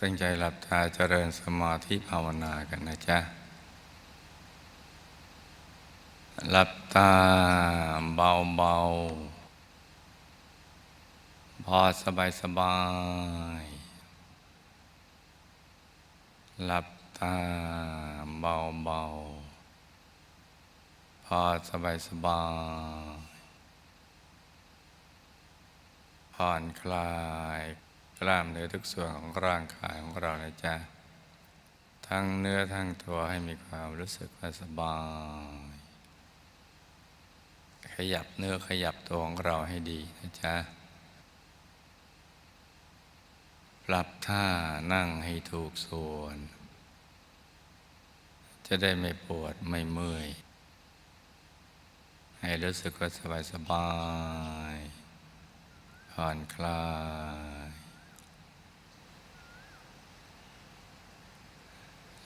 ตั้งใจหลับตาเจริญสมาธิภาวนากันนะจ๊ะ หลับตาเบาๆพอสบายสบาย หลับตาเบาๆพอสบายสบายผ่อนคลาย กล้ามเนื้อทุกส่วนของร่างกายของเรานะจ๊ะ ทั้งเนื้อทั้งตัวให้มีความรู้สึกสบาย ขยับเนื้อขยับตัวของเราให้ดีนะจ๊ะ ปรับท่านั่งให้ถูกส่วน จะได้ไม่ปวดไม่เมื่อย ให้รู้สึกว่าสบายสบายผ่อนคลาย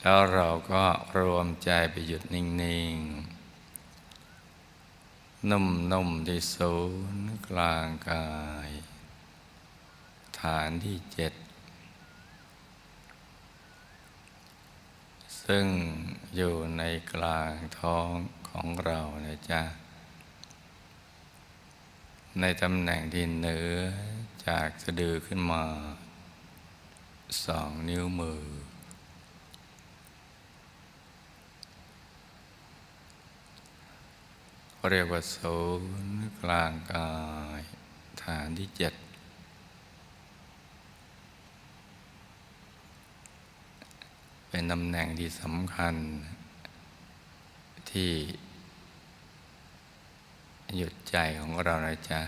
แล้วเราก็รวมใจไปหยุดนิ่ง ๆ นุ่ม ๆ ที่ศูนย์กลางกาย ฐานที่เจ็ด ซึ่งอยู่ในกลางท้องของเรานะจ๊ะ ในตำแหน่งที่เหนือจากสะดือขึ้นมา สองนิ้วมือ เรียกว่าศูนย์กลางกายฐานที่เจ็ดเป็นตำแหน่งที่สำคัญที่ หยุดใจของเรานะจ๊ะ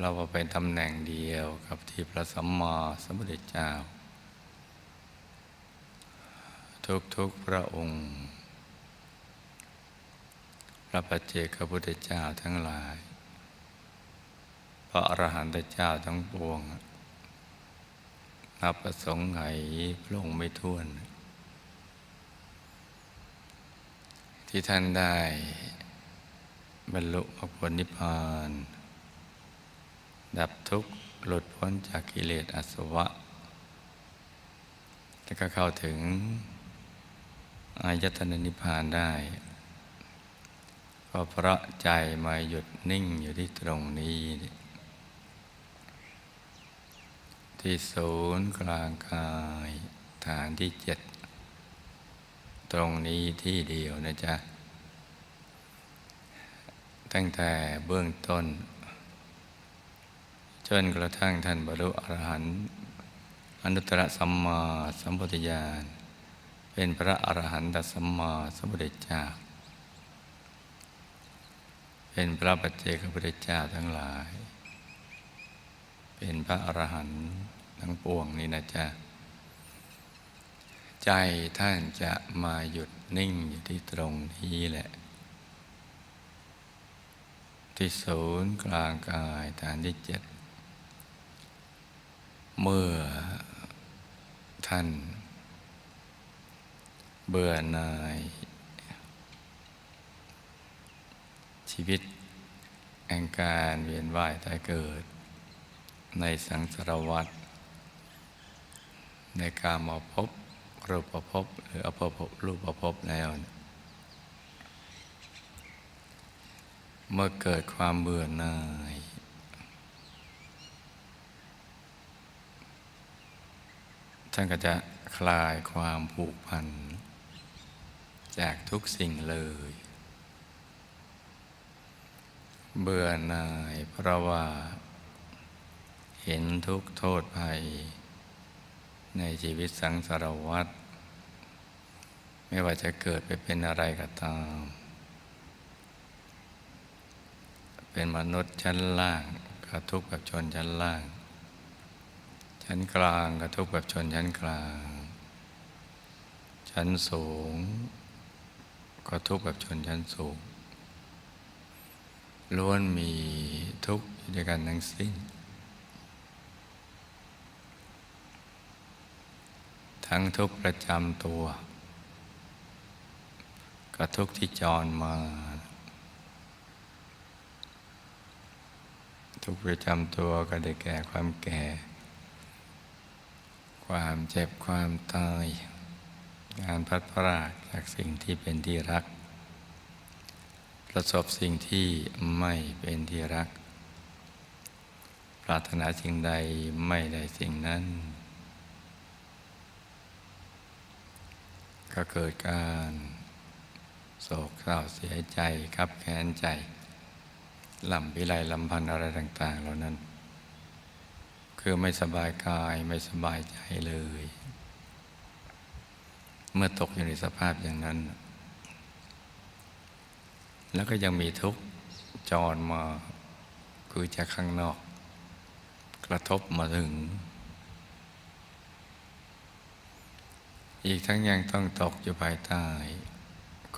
เราเป็นตำแหน่งเดียวกับที่พระสัมมาสัมพุทธเจ้า ทุกๆพระองค์พระปัจเจกพุทธเจ้าทั้งหลาย พระอรหันตเจ้าทั้งปวงนับประสงค์ไหพระองค์ไม่ท้วน ที่ท่านได้บรรลุมรรคผลนิพพาน ดับทุกข์หลุดพ้นจากกิเลสอาสวะ แล้วก็เข้าถึง อายตนะนิพพานได้ ก็เพราะใจมาหยุดนิ่งอยู่ที่ตรงนี้ ที่ศูนย์กลางกายฐานที่เจ็ด ตรงนี้ที่เดียวนะจ๊ะ ตั้งแต่เบื้องต้น จนกระทั่งท่านบรรลุอรหันต์อนุตตรสัมมาสัมพุทธญาณ เป็นพระอรหันตสัมมาสัมพุทธเจ้า เป็นพระปัจเจกพุทธเจ้าทั้งหลาย เป็นพระอรหันต์ทั้งปวงนี่นะจ๊ะ ใจท่านจะมาหยุดนิ่งอยู่ที่ตรงนี้แหละ ที่ศูนย์กลางกายฐานที่เจ็ด เมื่อท่าน เบื่อหน่าย ชีวิตแห่งการเวียนว่ายตายเกิด ในสังสารวัฏในการมาพบรูปภพหรืออภพรูปภพแล้ว เมื่อเกิดความเบื่อหน่าย ท่านก็จะคลายความผูกพัน จากทุกสิ่งเลย เบื่อหน่ายเพราะว่า เห็นทุกโทษภัย ในชีวิตสังสารวัฏไม่ว่าจะเกิดไปเป็นอะไรก็ตาม เป็นมนุษย์ชั้นล่างก็ทุกข์แบบชนชั้นล่าง ชั้นกลางก็ทุกข์แบบชนชั้นกลาง ชั้นสูง ก็ทุกข์แบบชนชั้นสูงล้วนมีทุกข์อยู่ด้วยกันทั้งสิ้น ทั้งทุกข์ประจำตัวก็ทุกข์ที่จรมาททุกข์ประจำตัวก็ได้แก่ความแก่ ความเจ็บความตาย การพัดพรากจากสิ่งที่เป็นที่รัก ประสบสิ่งที่ไม่เป็นที่รัก ปรารถนาสิ่งใดไม่ได้สิ่งนั้น ก็เกิดการโศกเศร้าเสียใจครับแค้นใจลำพิไรลำพันอะไรต่าง ๆ เหล่านั้น คือไม่สบายกายไม่สบายใจเลย เมื่อตกอยู่ในสภาพอย่างนั้น แล้วก็ยังมีทุกข์จรมา คือจากข้างนอก กระทบมาถึง อีกทั้งยังต้องตกอยู่ภายใต้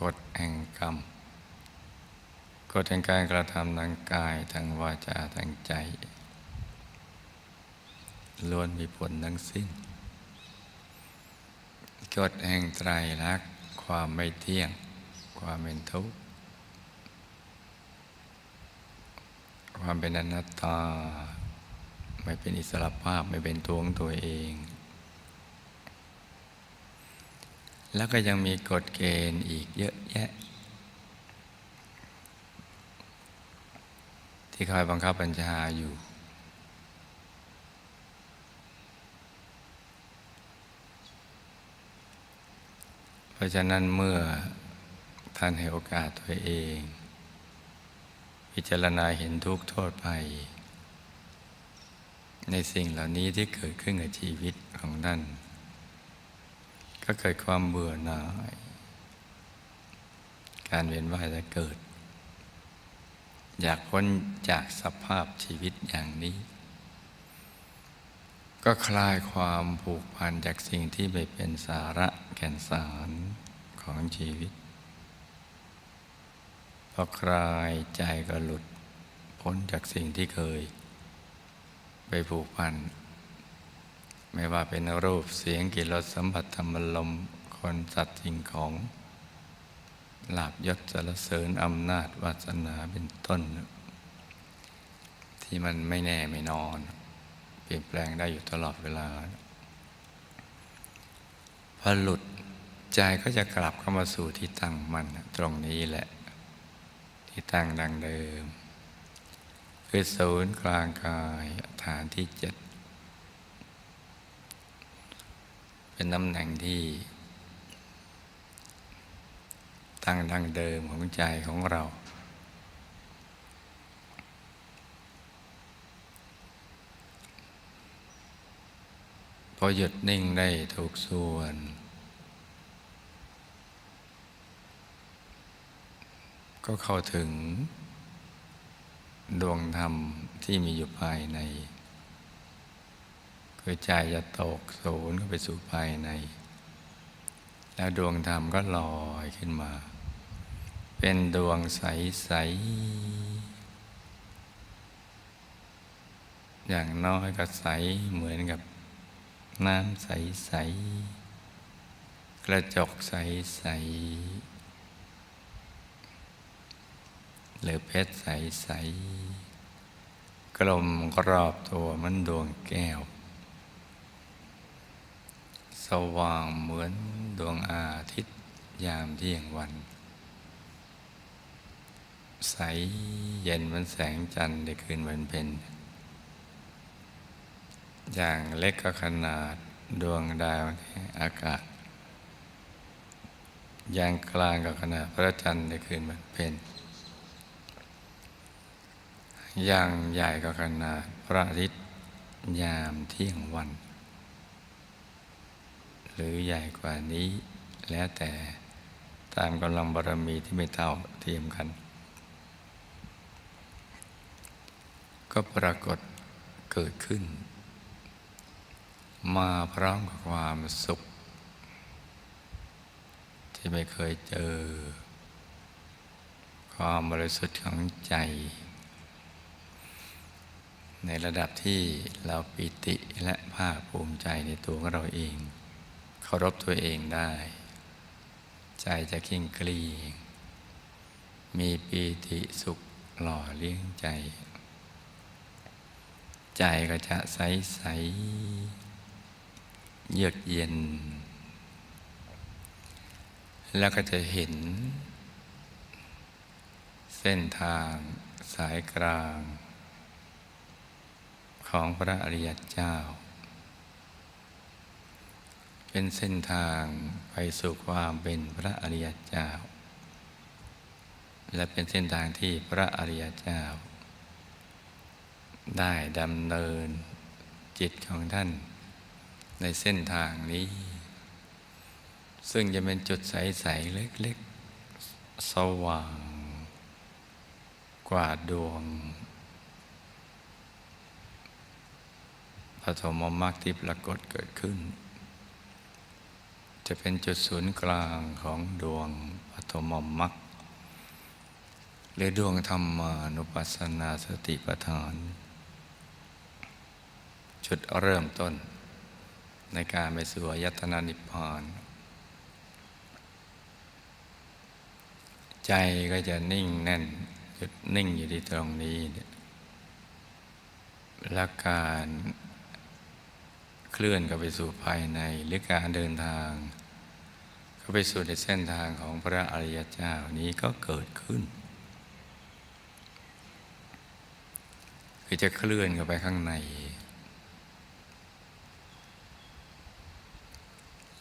กฎแห่งกรรมกฎแห่งการกระทำทางกายทางวาจาทางใจล้วนมีผลทั้งสิ้น กฎแห่งไตรลักษณ์ความไม่เที่ยง ความเป็นทุกข์ ความเป็นอนัตตา ไม่เป็นอิสระภาพไม่เป็นตัวของตัวเอง แล้วก็ยังมีกฎเกณฑ์อีกเยอะแยะ ที่คอยบังคับบัญชาอยู่ ราะฉะนั้นเมื่อท่านให้โอกาสตัวเอง พิจารณาเห็นทุกข์โทษภัยในสิ่งเหล่านี้ที่เกิดขึ้นกับชีวิตของท่าน ก็เกิดความเบื่อหน่าย การเวียนว่ายจะเกิด อยากพ้นจากสภาพชีวิตอย่างนี้ ก็คลายความผูกพันจากสิ่งที่ไม่เป็นสาระแก่นสารของชีวิต พอคลายใจก็หลุดพ้นจากสิ่งที่เคย ไปผูกพัน ไม่ว่าเป็นรูปเสียงกลิ่นรสสัมผัสธรรมลมคนสัตว์สิ่งของลาบยศสรรเสริญอำนาจวาสนาเป็นต้น ที่มันไม่แน่ไม่นอน ลี่ยนแปลงได้อยู่ตลอดเวลา พอหลุดใจก็จะกลับเข้ามาสู่ที่ตั้งมันตรงนี้แหละ ที่ตั้งดังเดิม คือศูนย์กลางกายฐานที่เจ็ดเป็นตำแหน่งที่ตั้งดังเดิมของใจของเรา พอหยุดนิ่งได้ถูกส่วน ก็เข้าถึง ดวงธรรมที่มีอยู่ภายใน คือใจจะตกศูนย์เข้าไปสู่ภายใน แล้วดวงธรรมก็ลอยขึ้นมา เป็นดวงใส ๆอย่างน้อยก็ใสเหมือนกับ น้ำใส ๆ กระจกใส ๆ หรือเพชรใส ๆ กลมกรอบตัวมันดวงแก้ว สว่างเหมือนดวงอาทิตย์ยามเที่ยงวัน ใสเย็นเหมือนแสงจันทร์ในคืนวันเพ็ญ อย่างเล็กก็ขนาดดวงดาวในอากาศ อย่างกลางก็ขนาดพระจันทร์ในคืนวันเพ็ญอย่างใหญ่ก็ขนาดพระอาทิตย์ยามเที่ยงวัน หรือใหญ่กว่านี้แล้วแต่ตามกำลังบารมีที่ไม่เท่าเทียมกัน ก็ปรากฏเกิดขึ้น มาพร้อมกับความสุข ที่ไม่เคยเจอ ความบริสุทธิ์ของใจ ในระดับที่เราปิติและภาคภูมิใจในตัวของเราเองเคารพตัวเองได้ ใจจะกิ้งกลีงมีปีติสุขหล่อเลี้ยงใจ ใจก็จะใสใส เยือกเย็น แล้วก็จะเห็น เส้นทางสายกลาง ของพระอริยเจ้า เป็นเส้นทางไปสู่ความเป็นพระอริยเจ้า และเป็นเส้นทางที่พระอริยเจ้า ได้ดำเนินจิตของท่าน ในเส้นทางนี้ ซึ่งจะเป็นจุดใส ๆ เล็ก ๆ สว่าง กว่าดวงปฐมมรรคที่ปรากฏเกิดขึ้น จะเป็นจุดศูนย์กลางของดวงปฐมมรรคหรือดวงธรรมานุปัสสนาสติปัฏฐาน จุดเริ่มต้น ในการไปสู่อายตนานิพพาน ใจก็จะนิ่งแน่นหยุดนิ่งอยู่ที่ตรงนี้ และการเคลื่อนเข้าไปสู่ภายในหรือการเดินทางเข้าไปสู่ในเส้นทางของพระอริยเจ้านี้ก็เกิดขึ้น คือจะเคลื่อนเข้าไปข้างใน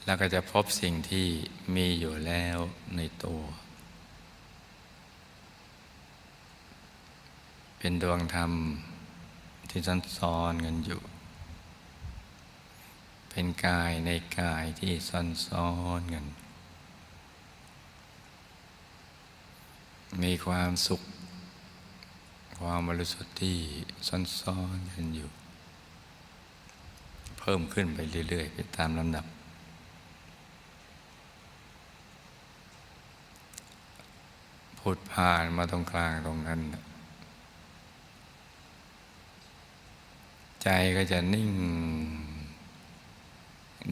แล้วก็จะพบสิ่งที่มีอยู่แล้วในตัว เป็นดวงธรรมที่ซ้อนซ้อนกันอยู่ เป็นกายในกายที่ซ้อนซ้อนกัน มีความสุข ความบริสุทธิ์ที่ซ้อนซ้อนกันอยู่ เพิ่มขึ้นไปเรื่อย ๆ ไปตามลำดับ ผุดผ่านมาตรงกลางตรงนั้น ใจก็จะนิ่ง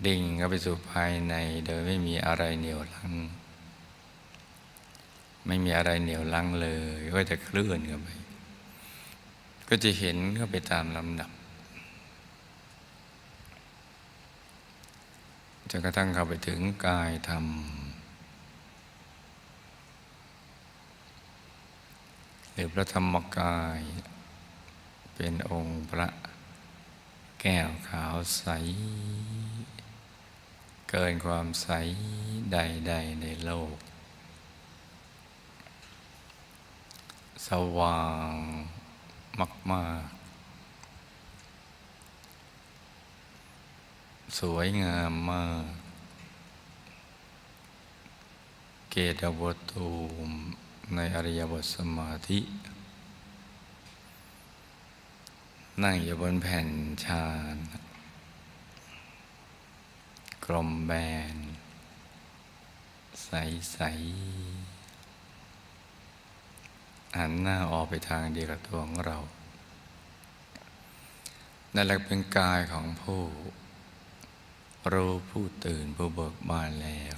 ดิ่งเข้าไปสู่ภายใน โดยไม่มีอะไรเหนียวลัง ไม่มีอะไรเหนียวลังเลย ก็จะเคลื่อนเข้าไป ก็จะเห็นเข้าไปตามลำดับจนกระทั่งเข้าไปถึงกายธรรม รือพระธรรมกาย เป็นองค์พระแก้วขาวใส เกินความใสใด ๆ ในโลก สว่างมาก ๆ สวยงามมาก เกตบตูม ในอริยบทสมาธิ นั่งอยู่บนแผ่นชาญกลมแบน ใสใสหันหน้าออกไปทางเดียวกับตัวของเรา นั่นแหละเป็นกายของผู้รู้ผู้ตื่นผู้เบิกบานแล้ว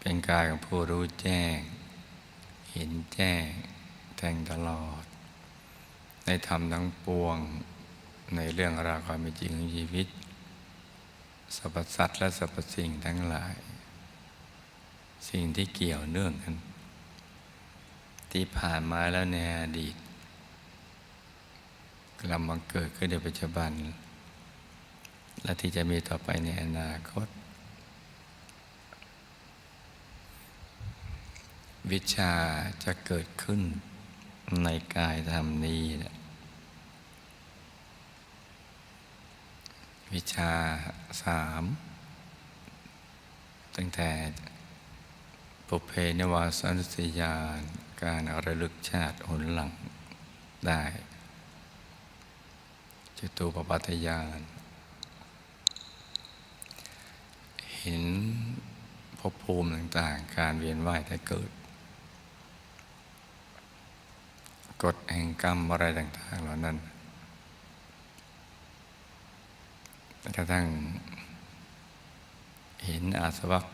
เป็นกายของผู้รู้แจ้ง เห็นแจ้งแทงตลอด ในธรรมทั้งปวงในเรื่องราวความเป็นจริงของชีวิตสรรพสัตว์และสรรพสิ่งทั้งหลาย สิ่งที่เกี่ยวเนื่องกัน ที่ผ่านมาแล้วในอดีตกำลังมาเกิดขึ้นในปัจจุบัน และที่จะมีต่อไปในอนาคต วิชาจะเกิดขึ้นในกายธรรมนี้นะวิชาสามตั้งแต่ปุเพนวาสนุสยานการระลึกชาติหนหลังได้จตูปปัตยานเห็นภพภูมิต่างๆ การเวียนว่ายแต่เกิด กฎแห่งกรรมอะไรต่าง ๆ เหล่านั้นกระทั่งเห็นอาสวัค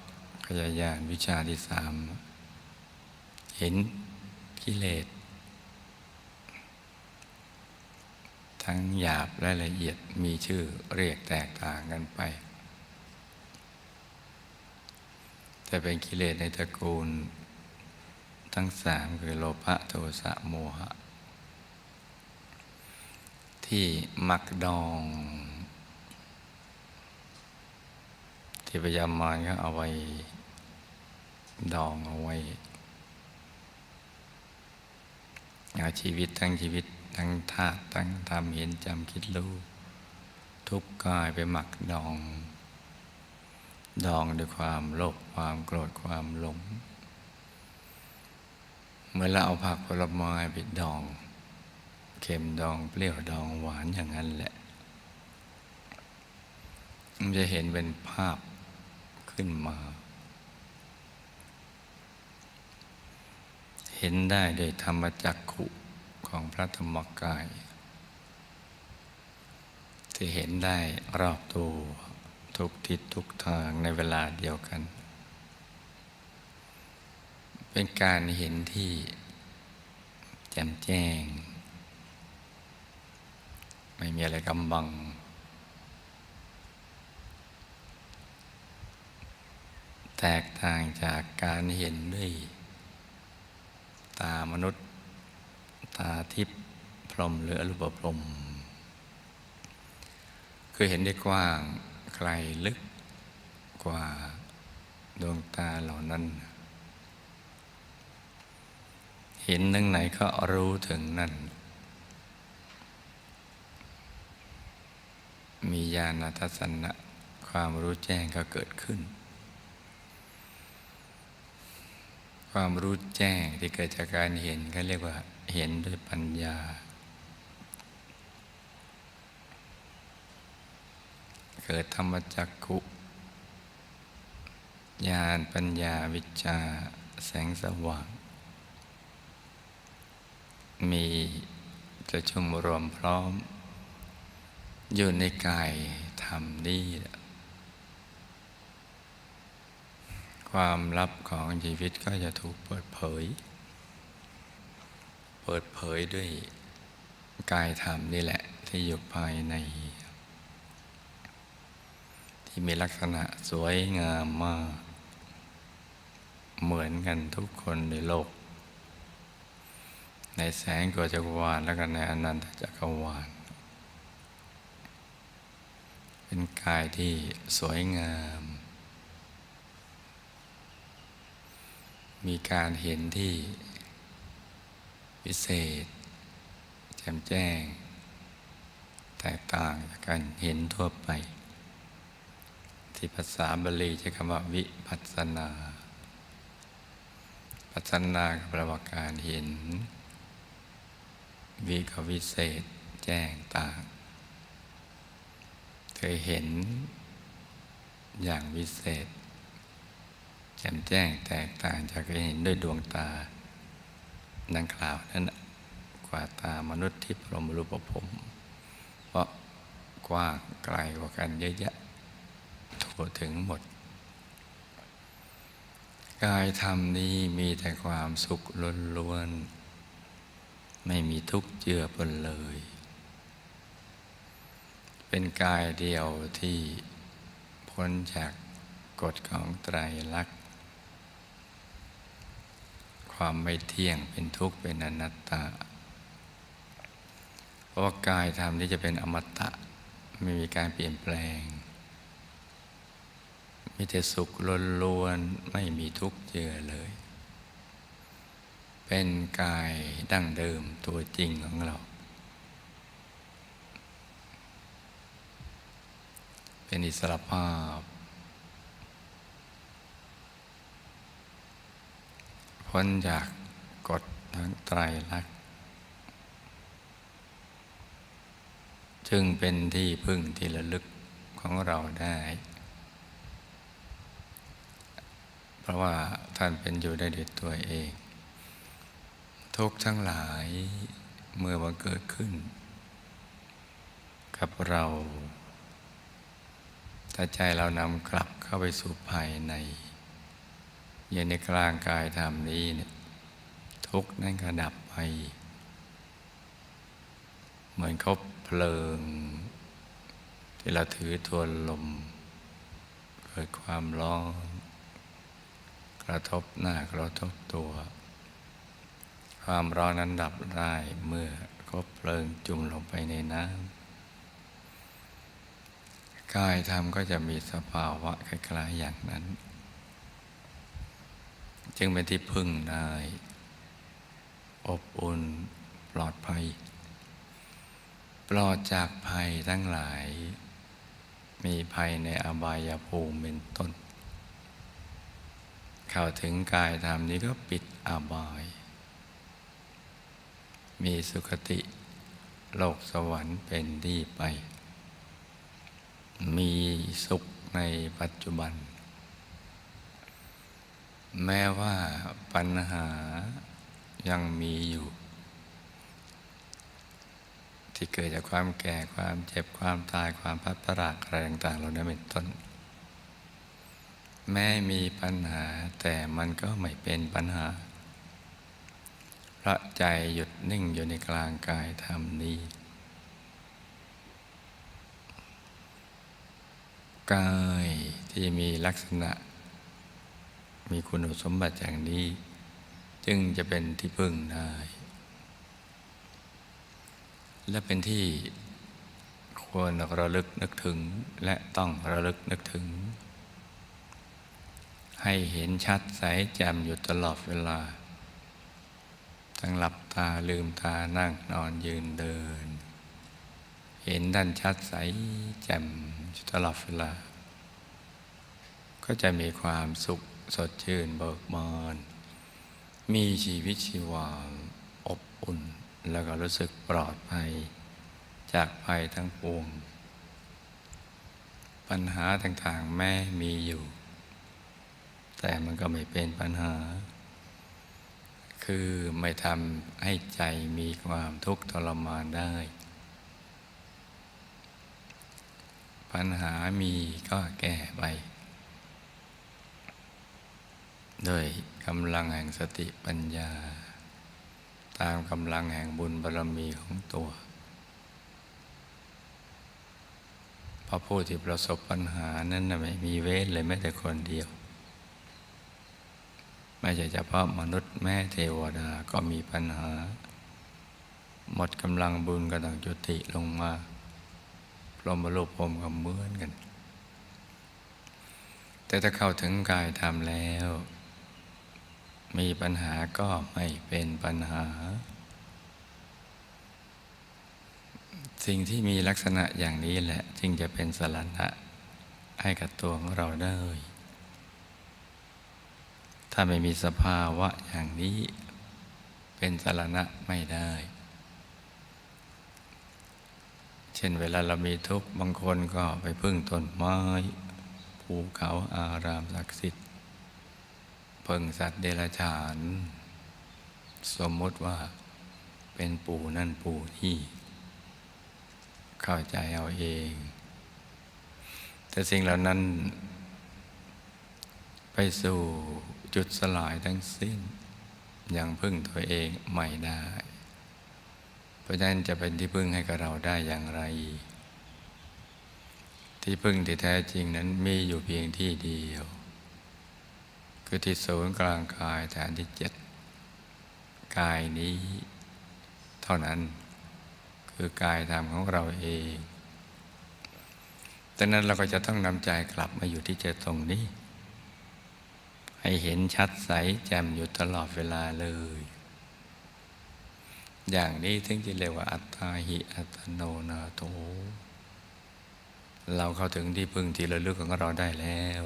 ขยายานวิชาที่สาม เห็นกิเลส ทั้งหยาบและละเอียดมีชื่อเรียกแตกต่างกันไป แต่เป็นกิเลสในตระกูล ทั้งสามคือโลภะโทสะโมหะ ที่มักดอง ที่พยายามมารก็เอาไว้ดองเอาไว้เอาชีวิตทั้งชีวิตทั้งธาตุทั้งทำเห็นจำคิดรู้ทุกกายไปหมักดอง ดองด้วยความโลภความโกรธความหลง เมื่อเราเอาผักผลไม้ไปดอง เค็มดองเปรี้ยวดองหวานอย่างนั้นแหละ มันจะเห็นเป็นภาพขึ้นมา เห็นได้โดยธรรมจักขุของพระธรรมกาย ที่เห็นได้รอบตัวทุกทิศทุกทางในเวลาเดียวกัน เป็นการเห็นที่แจ่มแจ้ง ไม่มีอะไรกำบัง แตกต่างจากการเห็นด้วย ตามนุษย์ ตาทิพย์พรหมหรืออรูปพรหมคือเห็นได้กว้างไกลลึกกว่าดวงตาเหล่านั้น เห็นทั้งไหนก็รู้ถึงนั่น มีญาณทัศนะความรู้แจ้งก็เกิดขึ้น ความรู้แจ้งที่เกิดจากการเห็นก็เรียกว่าเห็นด้วยปัญญา เกิดธรรมจักขุญาณปัญญาวิชาแสงสว่าง มีจะชุมรวมพร้อม อยู่ในกายธรรมนี้ ความลับของชีวิตก็จะถูกเปิดเผย เปิดเผยด้วยกายธรรมนี่แหละที่อยู่ภายใน ที่มีลักษณะสวยงามมาก เหมือนกันทุกคนในโลก ในแสงกัวจักรวาลและกันในอนันตจักรวาล เป็นกายที่สวยงาม มีการเห็นที่พิเศษ แจ่มแจ้ง แตกต่างจากการเห็นทั่วไป ที่ภาษาบาลีใช้คำว่าวิปัสนา ปัสสนาแปลว่าการเห็น วิกวิเศษแจ้งต่างเคยเห็นอย่างวิเศษแจ่มแจ้งแตกต่างจากเห็นด้วยดวงตา ดังกล่าวนั้นกว่าตามนุษย์ที่พรหมรูปภพเพราะกว้างไกลกว่ากันเยอะแยะทั่วถึงหมด กายธรรมนี้มีแต่ความสุขล้วนๆ ไม่มีทุกข์เจือปนเลย เป็นกายเดียวที่พ้นจากกฎของไตรลักษณ์ ความไม่เที่ยงเป็นทุกข์เป็นอนัตตา เพราะว่ากายธรรมที่จะเป็นอมตะ ไม่มีการเปลี่ยนแปลง มีแต่สุขล้วนๆไม่มีทุกข์เจือเลย เป็นกายดั้งเดิมตัวจริงของเรา เป็นอิสระภาพ พ้นจากกฎทั้งไตรลักษณ์จึงเป็นที่พึ่งที่ระลึกของเราได้ เพราะว่าท่านเป็นอยู่ได้ด้วยตัวเอง ทุกทั้งหลายเมื่อมันเกิดขึ้น กับเราถ้าใจเรานำกลับเข้าไปสู่ภายในอยู่ในกลางกายธรรมนี้เนี่ยทุกนั้นก็ดับไป เหมือนมือนคบเพลิง ที่เราถือทวนลม เกิดความร้อน กระทบหน้ากระทบตัว ความร้อนนั้นดับได้เมื่อคบเพลิงจุ่มลงไปในน้ำกายธรรมก็จะมีสภาวะคล้ายๆอย่างนั้น จึงเป็นที่พึ่งได้ อบอุ่นปลอดภัย ปลอดจากภัยทั้งหลาย มีภัยในอบายภูมิเป็นต้น เข้าถึงกายธรรมนี้ก็ปิดอบาย มีสุคติ โลกสวรรค์เป็นที่ไป มีสุขในปัจจุบัน แม้ว่าปัญหายังมีอยู่ ที่เกิดจากความแก่ความเจ็บความตายความพัดพรากอะไรต่างๆเหล่านั้นเป็นต้น แม้มีปัญหาแต่มันก็ไม่เป็นปัญหา ราะใจหยุดนิ่งอยู่ในกลางกายธรรมนี้ กายที่มีลักษณะ มีคุณสมบัติอย่างนี้ จึงจะเป็นที่พึ่งได้ และเป็นที่ควรระลึกนึกถึงและต้องระลึกนึกถึง ให้เห็นชัดใสแจ่มอยู่ตลอดเวลา ทั้งหลับตาลืมตานั่งนอนยืนเดิน เห็นด้านชัดใสแจ่มตลอดเวลา ก็จะมีความสุขสดชื่นเบิกบานมีชีวิตชีวาอบอุ่น แล้วก็รู้สึกปลอดภัย จากภัยทั้งปวง ปัญหาต่างๆแม้มีอยู่ แต่มันก็ไม่เป็นปัญหา คือไม่ทำให้ใจมีความทุกข์ทรมานได้ ปัญหามีก็แก้ไปด้วยกำลังแห่งสติปัญญา ตามกำลังแห่งบุญบารมีของตัวพอผู้ที่ประสบปัญหานั้นไม่มีเว้นเลยแม้แต่คนเดียว ไม่ใช่เฉพาะมนุษย์แม่เทวดาก็มีปัญหา หมดกำลังบุญก็ต้องจุติลงมาพรหมโลกพรมก็เหมือนกัน แต่ถ้าเข้าถึงกายธรรมแล้ว มีปัญหาก็ไม่เป็นปัญหา สิ่งที่มีลักษณะอย่างนี้แหละ จึงจะเป็นสรณะให้กับตัวของเราได้ ถ้าไม่มีสภาวะอย่างนี้เป็นสารณะไม่ได้ เช่นเวลาเรามีทุกข์บางคนก็ไปพึ่งต้นไม้ ภูเขาอารามศักดิ์สิทธิ์พึ่งสัตว์เดรัจฉาน สมมติว่าเป็นปู่นั่นปู่นี่ เข้าใจเอาเอง แต่สิ่งเหล่านั้นไปสู่ จุดสลายทั้งสิ้น ยังพึ่งตัวเองไม่ได้ เพราะฉะนั้นจะเป็นที่พึ่งให้กับเราได้อย่างไร ที่พึ่งที่แท้จริงนั้นมีอยู่เพียงที่เดียว คือที่ศูนย์กลางกายฐานที่เจ็ดกายนี้ เท่านั้นคือกายธรรมของเราเองดังนั้นเราก็จะต้องนำใจกลับมาอยู่ที่เจตรงนี้ ให้เห็นชัดใสแจ่มอยู่ตลอดเวลาเลย อย่างนี้ถึงจะเรียกว่าอัตตาหิอัตโนนาโถเราเข้าถึงที่พึ่งที่ระลึกของเราได้แล้ว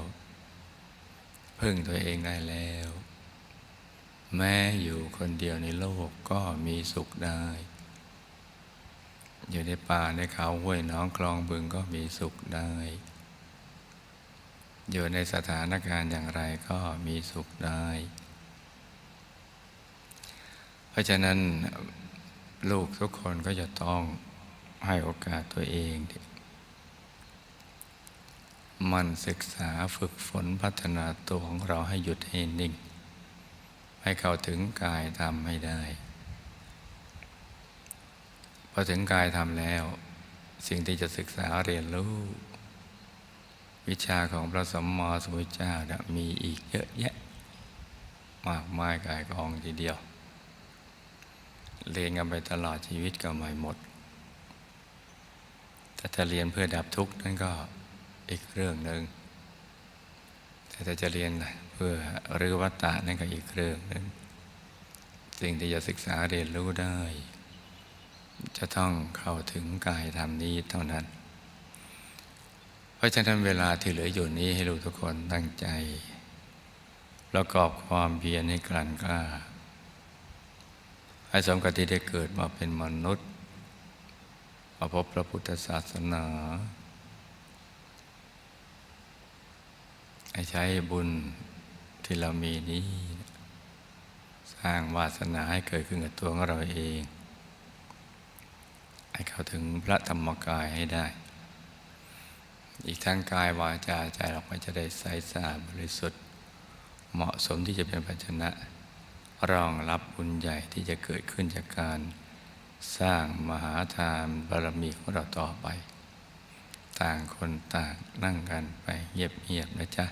พึ่งตัวเองได้แล้ว แม้อยู่คนเดียวในโลกก็มีสุขได้ อยู่ในป่าในเขาห้วยน้องคลองบึงก็มีสุขได้ อยู่ในสถานการณ์อย่างไรก็มีสุขได้ เพราะฉะนั้นลูกทุกคนก็จะต้องให้โอกาสตัวเอง มันศึกษาฝึกฝนพัฒนาตัวของเราให้หยุดให้นิ่ง ให้เข้าถึงกายทำให้ได้ พออถึงกายทำแล้ว สิ่งที่จะศึกษาเรียนรู้ วิชาของพระสัมมาสัมพุทธเจ้ามีอีกเยอะแยะ มากมายกายกองทีเดียว เรียนกันไปตลอดชีวิตก็ไม่หมด แต่ถ้าเรียนเพื่อดับทุกข์นั่นก็อีกเรื่องหนึ่งแต่ถ้าจะเรียนเพื่อรื้อวัตตะนั่นก็อีกเรื่องหนึ่งสิ่งที่จะศึกษาเรียนรู้ได้ จะต้องเข้าถึงกายธรรมนี้เท่านั้น เพราะฉะนั้นเวลาที่เหลืออยู่นี้ให้ลูกทุกคนตั้งใจ ประกอบความเพียรให้กลั่นกล้า ให้สมกับที่ได้เกิดมาเป็นมนุษย์มาพบพระพุทธศาสนา ให้ใช้บุญที่เรามีนี้ สร้างวาสนาให้เกิดขึ้นกับตัวของเราเอง ให้เข้าถึงพระธรรมกายให้ได้ อีกทั้งกายวาจาใจเราก็จะได้ใสสะอาดบริสุทธิ์ เหมาะสมที่จะเป็นภาชนะรองรับบุญใหญ่ที่จะเกิดขึ้นจากการสร้างมหาทานบารมีของเราต่อไป ต่างคนต่างนั่งกันไปเงียบๆนะจ๊ะ